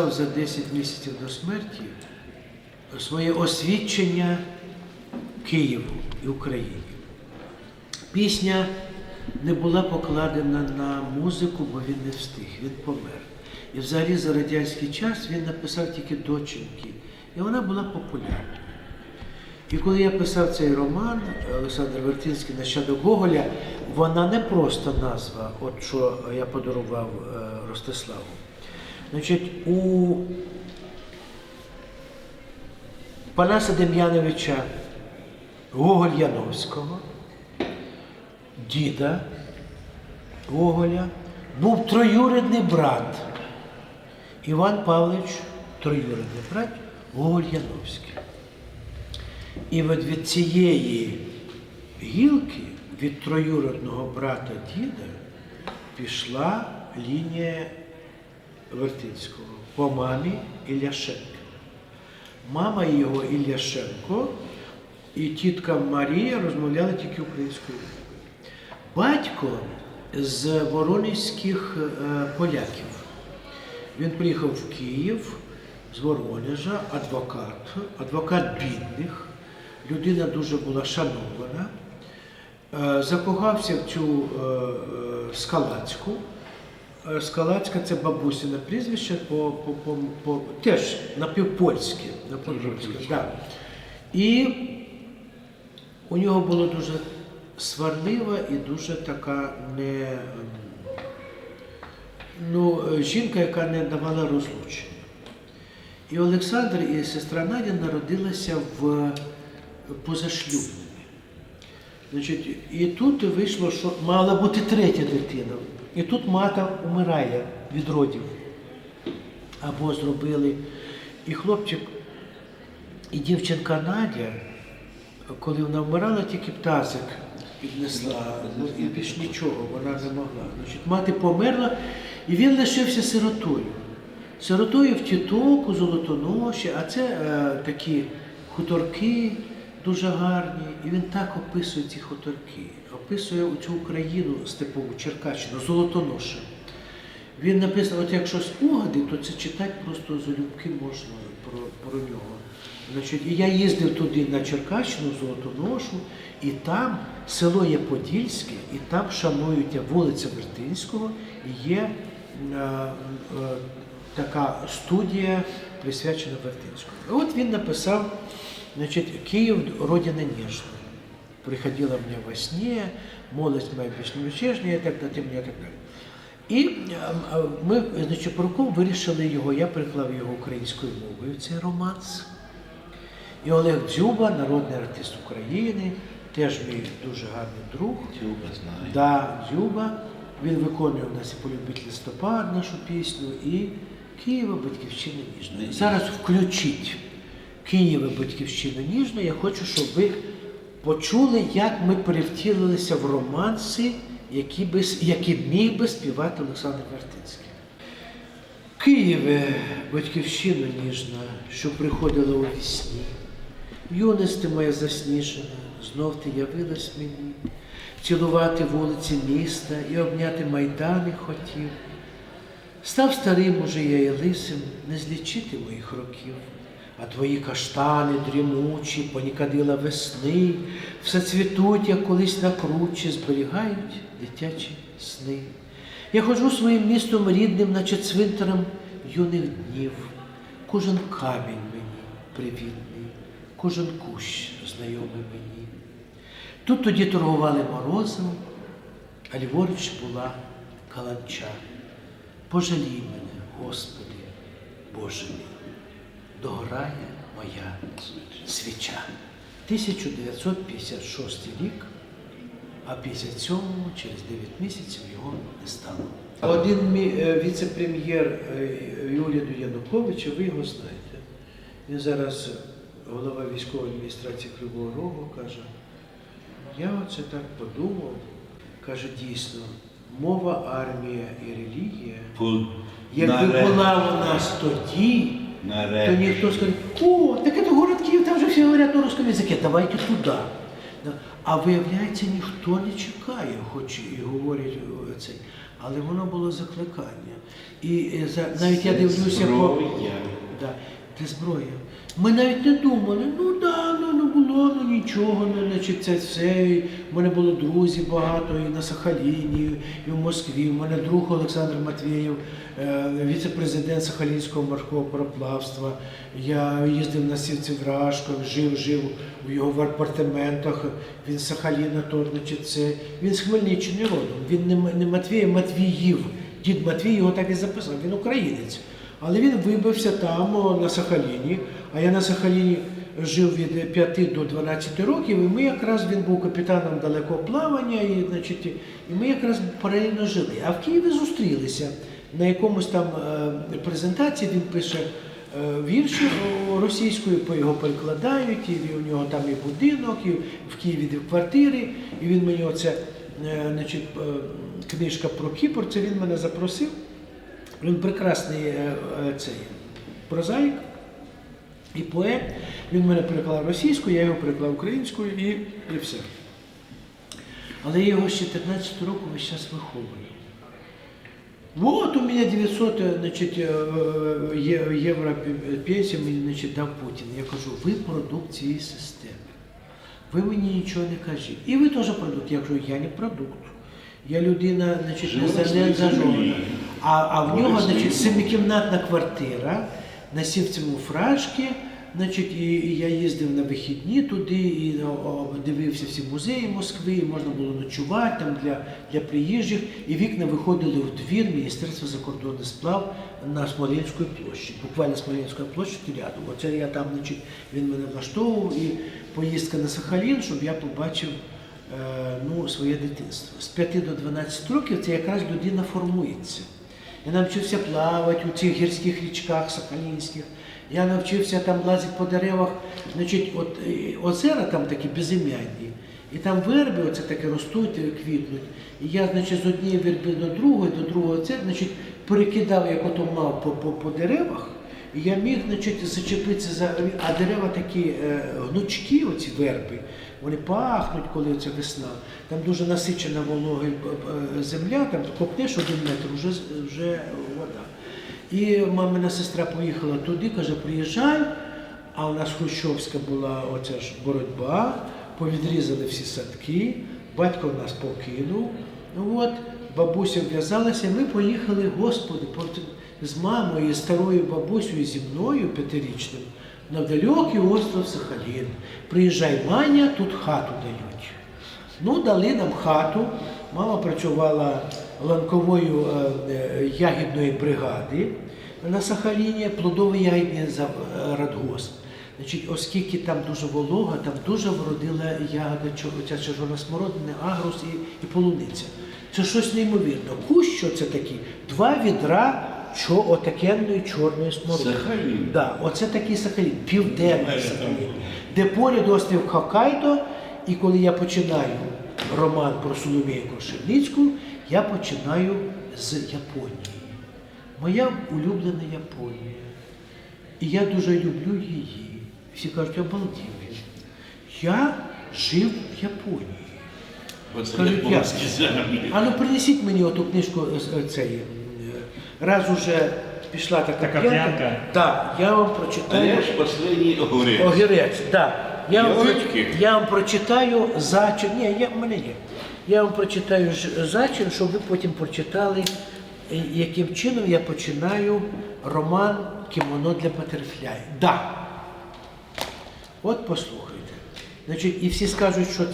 Написав за 10 місяців до смерті своє освідчення Києву і Україні. Пісня не була покладена на музику, бо він не встиг, він помер. І взагалі за радянський час він написав тільки дочинки, і вона була популярна. І коли я писав цей роман Олександр Вертинський нащадок Гоголя, вона не просто назва, от що я подарував е, Ростиславу. Значить, у Панаса Дем'яновича Гоголь Яновського, діда Гоголя, був троюрідний брат. Іван Павлович, троюрідний брат, Гоголь Яновський. І от від цієї гілки, від троюродного брата діда, пішла лінія Вертинського по мамі Ілляшенка. Мама його Ілляшенко і тітка Марія розмовляли тільки українською мовою. Батько з воронезьких е, поляків. Він приїхав в Київ з Воронежа, адвокат, адвокат бідних, людина дуже була шанована, Е, закохався в цю е, Скалацьку. Е, Скалацька це бабусине прізвище по, по, по, по теж напівпольське. напівпольське да. І у нього була дуже сварлива і дуже така не. ем, ну, жінка, яка не давала розлучення. І Олександр і сестра Надя народилися в позашлюбними. Значить, і тут вийшло, що мала бути третя дитина. І тут мата умирає від родів. Або зробили. І хлопчик, і дівчинка Надя, коли вона вмирала, тільки птасик піднесла, ну, і більш нічого вона не могла. Значить, мати померла, і він лишився сиротою. Сиротою в тіток, у золотоноші, а це е, такі хуторки дуже гарні. І він так описує ці хуторки, описує цю Україну степову, Черкащину, золотоноша. Він написав, от якщо спогади, то це читати просто залюбки можна про, про нього. Значить, і я їздив туди на Черкащину, Золотоношу, і там село є Подільське, і там шанують вулиця Вертинського, і є е, е, така студія, присвячена Вертинському. І от він написав, значить, Київ родина нежна. Приходила мне во сне, молодость моя безмятежная, так далі, і так далі. І ми, значить, Поруков вирішили його, я приклав його українською мовою, цей романс. І Олег Дзюба, народний артист України, теж мій дуже гарний друг. Тюба знаю. Да, Дзюба. Він виконує у нас і полюбить листопад нашу пісню і Києва Батьківщина. Ніжна. Зараз включіть Києва Батьківщина ніжна. Я хочу, щоб ви почули, як ми перевтілилися в романси, які, би, які міг би співати Олександр Вертинський. Києве, батьківщина ніжна, що приходила у вісні, юності моя засніжена, знов ти явилась мені, цілувати вулиці міста і обняти майдани хотів. Став старим уже я і лисим, не злічити моїх років, а твої каштани дрімучі, понікадила весни, все цвітуть, як колись на кручі, зберігають дитячі сни. Я ходжу своїм містом рідним, наче цвинтарем юних днів. Кожен камінь мені привітний, кожен кущ знайомий мені. Тут тоді торгували морозом, а ліворуч була каланча. Пожалій мене, Господи, Боже мій, догорає моя свіча. 1956 рік, а після цього, через 9 місяців, його не стало. Один е, віце-прем'єр е, Януковича, ви його знаєте. Він зараз голова військової адміністрації Кривого Рогу каже, я оце так подумав, каже, дійсно, мова, армія і релігія. Якби була у нас тоді, то Наре- ніхто скаже, о, так это город Киев, там же все говорят на русском языке, давайте туди. Да. А виявляється, ніхто не чекає, хоч і говорять о, цей. але воно було закликання. І е, за- навіть я дивлюся по. Зброя. Да, це зброя. Ми навіть не думали, ну да, ну не було, ну нічого, ну значить це все. В мене було друзів багато і на Сахаліні, і в Москві. У мене друг Олександр Матвєєв, е, віце-президент Сахалінського морського пароплавства. Я їздив на Рашках, жив, жив у його в апартаментах. Він з Сахаліна, то значить це. Він з Хмельниччини родом. Він не Матвєєв, Матвіїв. Дід Матвій його так і записав, він українець. Але він вибився там, на Сахаліні, а я на Сахаліні жив від 5 до 12 років, і ми якраз він був капітаном далекого плавання, і, значить, і ми якраз паралельно жили. А в Києві зустрілися на якомусь там е, презентації, він пише е, вірші російською, по його перекладають, і у нього там і будинок, і в Києві дві квартири, і він мені оце, е, значить, книжка про Кіпр, це він мене запросив. Він прекрасний цей прозаїк і поет. Він мене переклав російською, я його переклав українською і, і все. Але я його з 14 року весь час виховую. Вот у меня 900 э, значить, е, е, євро пенсія мені значить, дав Путін. Я кажу, ви продукт цієї системи. Ви мені нічого не кажіть. І ви теж продукт. Я кажу, я не продукт. Я людина, значить, не заангажована. А, а в нього, значить, семикімнатна квартира на сівцевому фражки. Значить, і, я їздив на вихідні туди і дивився всі музеї Москви, і можна було ночувати там для, для приїжджих. І вікна виходили в двір Міністерства закордонних сплав на Смоленської площі. Буквально Смоленська площа рядом. Оце я там, значить, він мене влаштовував і поїздка на Сахалін, щоб я побачив е, ну, своє дитинство. З 5 до 12 років це якраз людина формується. Я навчився плавати у цих гірських річках сахалінських. Я навчився там лазити по деревах. Значить, от е, озера там такі безім'янні. І там верби оце таке ростуть, е, квітнуть. І я, значить, з однієї верби до другої, до другого це, значить, перекидав, як ото мав по, по, по деревах. І я міг, значить, зачепитися за. А дерева такі е, гнучкі, оці верби, вони пахнуть, коли це весна. Там дуже насичена вологою е, е, земля, там копнеш один метр, вже, вже вода. І мамина сестра поїхала туди, каже, приїжджай, а у нас Хрущовська була оця ж боротьба, повідрізали всі садки, батько нас покинув. Ну от, бабуся в'язалася, ми поїхали, господи, з мамою, старою бабусею, зі мною п'ятирічним, на далекий остров Сахалін. Приїжджай, Маня, тут хату дають. Ну, дали нам хату. Мама працювала ланковою е, е, ягідної бригади на Сахаліні, плодовий ягідний е, радгосп. Значить, оскільки там дуже волога, там дуже вродила ягода, ця червона смородина, агрус і, і полуниця. Це щось неймовірне. Кущ, що це такі? Два відра чо, отакенної чорної смородини. Сахалін. Да, оце такий Сахалін, південний Сахалін, де поряд острів Хоккайдо, і коли я починаю роман про Соломію Крушельницьку, я починаю з Японії. Моя улюблена Японія. І я дуже люблю її. Всі кажуть, обалдів. він». Я жив в Японії. Кажуть, я. А ну принесіть мені оту книжку е, е, е, Раз уже пішла така, Така п'янка. п'янка. Так, я вам А прочитаю. я ж последній огурець. Огірець, так. Я, вам я вам прочитаю зачин. Ні, я, в мене є. Я вам прочитаю ж- зачин, щоб ви потім прочитали, е, яким чином я починаю роман Кімоно для Батерфляй. Да. От послухайте. Значить, і всі скажуть, що це,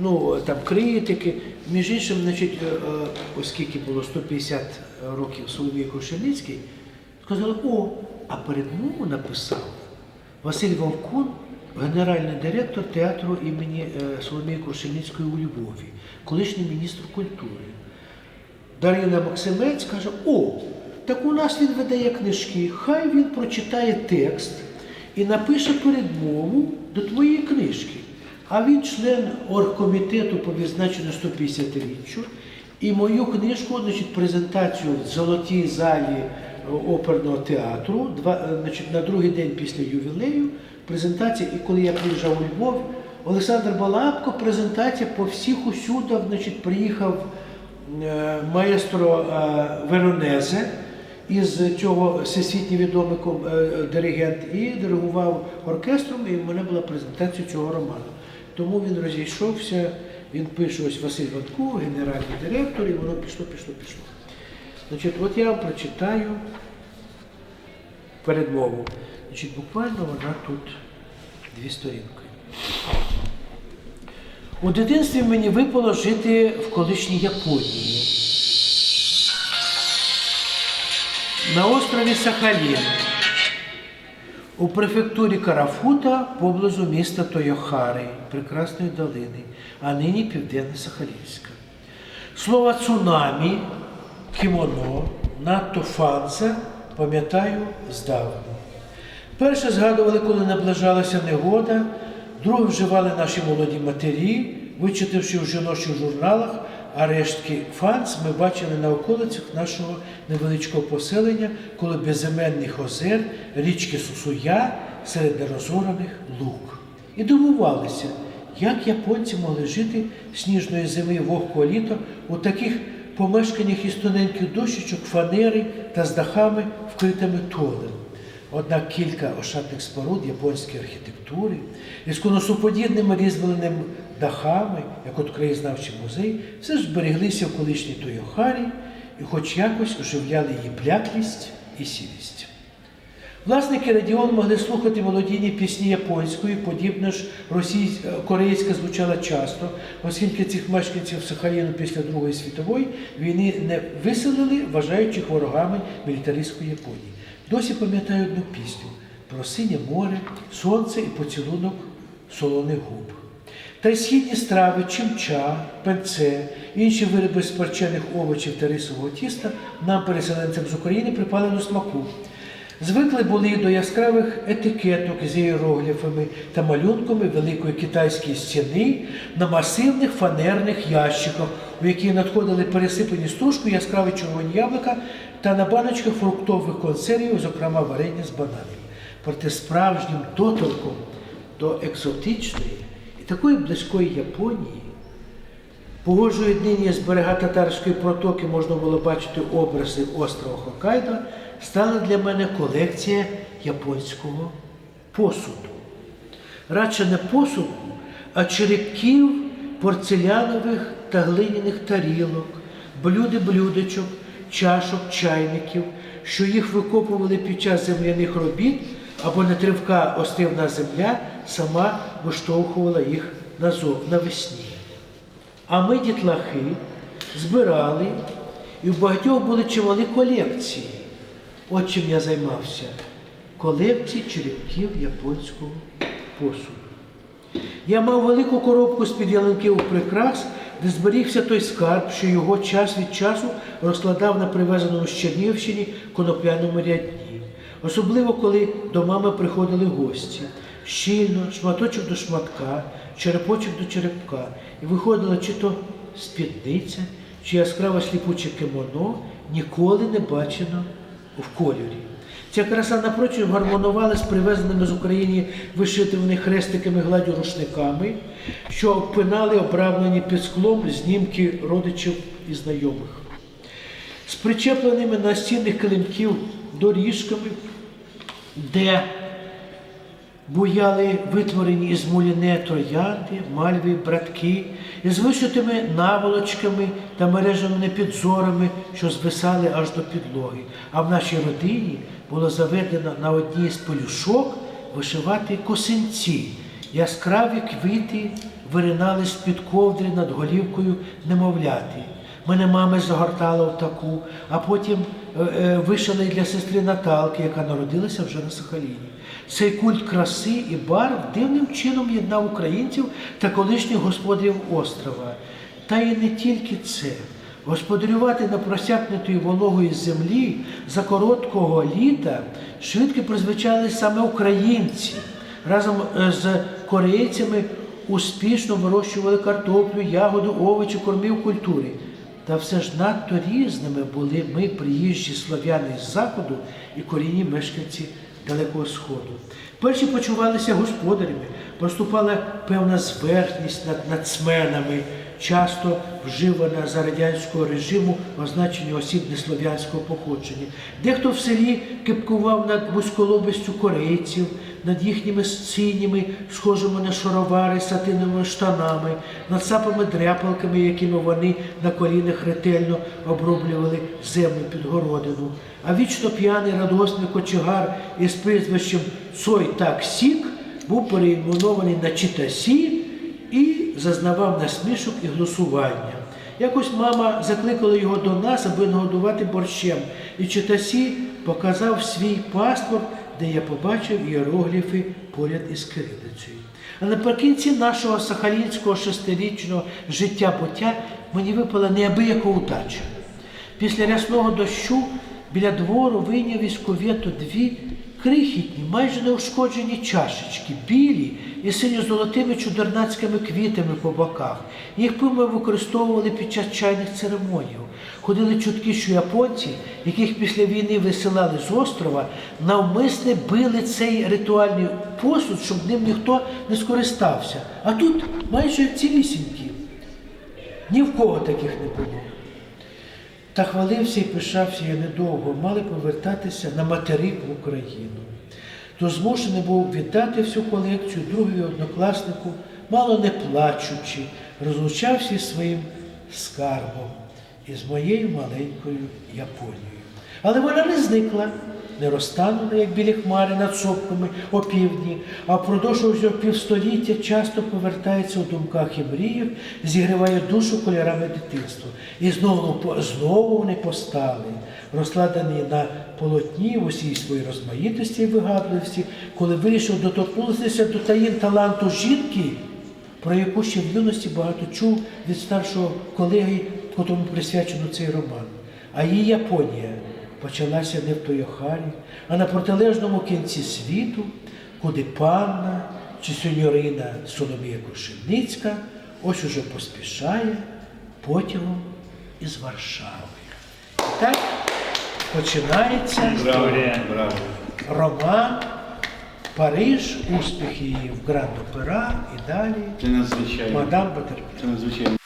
ну, там критики. Між іншим, значить, е, е, оскільки було 150 років Соломії Крушельницький, сказали, о, а передмову написав Василь Вовкун, генеральний директор театру імені е, Соломії Крушельницької у Львові, колишній міністр культури. Дарина Максимець каже: О, так у нас він видає книжки, хай він прочитає текст і напише передмову до твоєї книжки. А він член оргкомітету по відзначенню 150-річчю. І мою книжку, значить, презентацію в золотій залі е, оперного театру, два, е, значить, на другий день після ювілею, презентація, і коли я приїжджав у Львов, Олександр Балабко, презентація по всіх усюдах, значить, приїхав е, маестро е, Веронезе із цього всесвітньо відомий е, диригент і диригував оркестром, і в мене була презентація цього роману. Тому він розійшовся, він пише ось Василь Ванко, генеральний директор, і воно пішло, пішло, пішло. Значить, от я вам прочитаю передмову. Значить, буквально вона тут дві сторінки. У дитинстві мені випало жити в колишній Японії. На острові Сахалін. У префектурі Карафута поблизу міста Тойохари, прекрасної долини, а нині Південне Сахалінська. Слово цунамі, кімоно, надто фанца пам'ятаю здавна. Перше згадували, коли наближалася негода, друге вживали наші молоді матері, вичитавши в жіночих журналах, а рештки фанц ми бачили на околицях нашого невеличкого поселення, коли безіменних озер, річки Сусуя серед нерозораних лук. І дивувалися, як японці могли жити сніжної зими вогкого літа у таких помешканнях із тоненьких дощечок, фанери та з дахами, вкритими толем. Однак кілька ошатних споруд японської архітектури із конусоподібними різьбленими дахами, як от краєзнавчий музей, все ж збереглися в колишній Тойохарі і хоч якось оживляли її бляклість і сірість. Власники радіон могли слухати молодійні пісні японської, подібно ж російсь... корейська звучала часто, оскільки цих мешканців Сахаліну після Другої світової війни не виселили, вважаючи ворогами мілітаристської Японії. Досі пам'ятаю одну пісню про синє море, сонце і поцілунок солоних губ. Та й східні страви, чимча, пенце, інші вироби з парчених овочів та рисового тіста нам, переселенцям з України, припали до смаку. Звикли були до яскравих етикеток з іерогліфами та малюнками великої китайської стіни на масивних фанерних ящиках, у які надходили пересипані стружкою яскраві червоні яблука та на баночках фруктових консервів, зокрема варення з бананів. Проте справжнім доторком до екзотичної і такої близької Японії Погоджує нині з берега татарської протоки можна було бачити образи острова Хоккайдо, стала для мене колекція японського посуду. Радше не посуду, а черепків порцелянових та глиняних тарілок, блюди блюдечок, чашок, чайників, що їх викопували під час земляних робіт, або нетривка острівна земля сама виштовхувала їх назов- навесні. А ми, дітлахи, збирали, і в багатьох були чималі колекції. От чим я займався. Колекції черепків японського посуду. Я мав велику коробку з-під ялинків прикрас, де зберігся той скарб, що його час від часу розкладав на привезеному з Чернігівщини конопляному рядні. Особливо, коли до мами приходили гості. Щільно, шматочок до шматка, черепочок до черепка. І виходила чи то спідниця, чи яскраве сліпуче кимоно, ніколи не бачено в кольорі. Ця краса напрочуд гармонувала з привезеними з України вишитими хрестиками гладю рушниками, що обпинали обрамлені під склом знімки родичів і знайомих. З причепленими на стінних килимків доріжками, де буяли витворені із муліне троянди, мальві, братки, із вишитими наволочками та мережевими підзорами, що звисали аж до підлоги. А в нашій родині було заведено на одній з полюшок вишивати косинці. Яскраві квіти виринали з-під ковдри над голівкою немовляти. Мене мама загортала в таку, а потім е, е, вишили для сестри Наталки, яка народилася вже на Сахаліні. Цей культ краси і барв дивним чином єднав українців та колишніх господарів острова. Та і не тільки це. Господарювати на просякнутої вологої землі за короткого літа швидко призвичали саме українці. Разом е, з корейцями успішно вирощували картоплю, ягоду, овочі, кормів культури. Та все ж надто різними були ми, приїжджі слов'яни з заходу і корінні мешканці Далекого Сходу. Перші почувалися господарями, поступала певна зверхність над нацменами, часто вживана за радянського режиму означення осіб неслов'янського походження. Дехто в селі кипкував над вузьколобистю корейців, над їхніми синіми, схожими на шаровари, сатиновими штанами, над сапами-дряпалками, якими вони на колінах ретельно оброблювали землю під городину. А вічно п'яний радосний кочегар із прізвищем Цой так сік був перейменований на Читасі і зазнавав насмішок і глосування. Якось мама закликала його до нас, аби нагодувати борщем, і Читасі показав свій паспорт, де я побачив іерогліфи поряд із кирилицею. Але наприкінці нашого сахалінського шестирічного життя-буття мені випала неабияка удача. Після рясного дощу біля двору вийняв із кувєту дві крихітні, майже неушкоджені чашечки, білі і синьо-золотими чудернацькими квітами по боках. Їх пиво використовували під час чайних церемоній. Ходили чутки, що японці, яких після війни висилали з острова, навмисне били цей ритуальний посуд, щоб ним ніхто не скористався. А тут майже цілісінькі. Ні в кого таких не було. Та хвалився і пишався я недовго, мали повертатися на материк в Україну. То змушений був віддати всю колекцію другові однокласнику, мало не плачучи, розлучався із своїм скарбом із моєю маленькою Японією. Але вона не зникла, не розтанула, як білі хмари над сопками опівдні, а впродовж уже півстоліття часто повертається у думках і мріях, зігріває душу кольорами дитинства. І знову, знову вони постали, розкладені на полотні в усій своїй розмаїтості і вигадливості, коли вирішив доторкнутися до таїн таланту жінки, про яку ще в юності багато чув від старшого колеги, котрому присвячено цей роман. А її Японія почалася не в Тойохарі, а на протилежному кінці світу, куди панна чи сеньорина Соломія Крушельницька ось уже поспішає потягом із Варшави. Так починається історія. роман Париж, успіхи її в Гранд Опера і далі Це надзвичайно. Мадам Батерпі. Це надзвичайно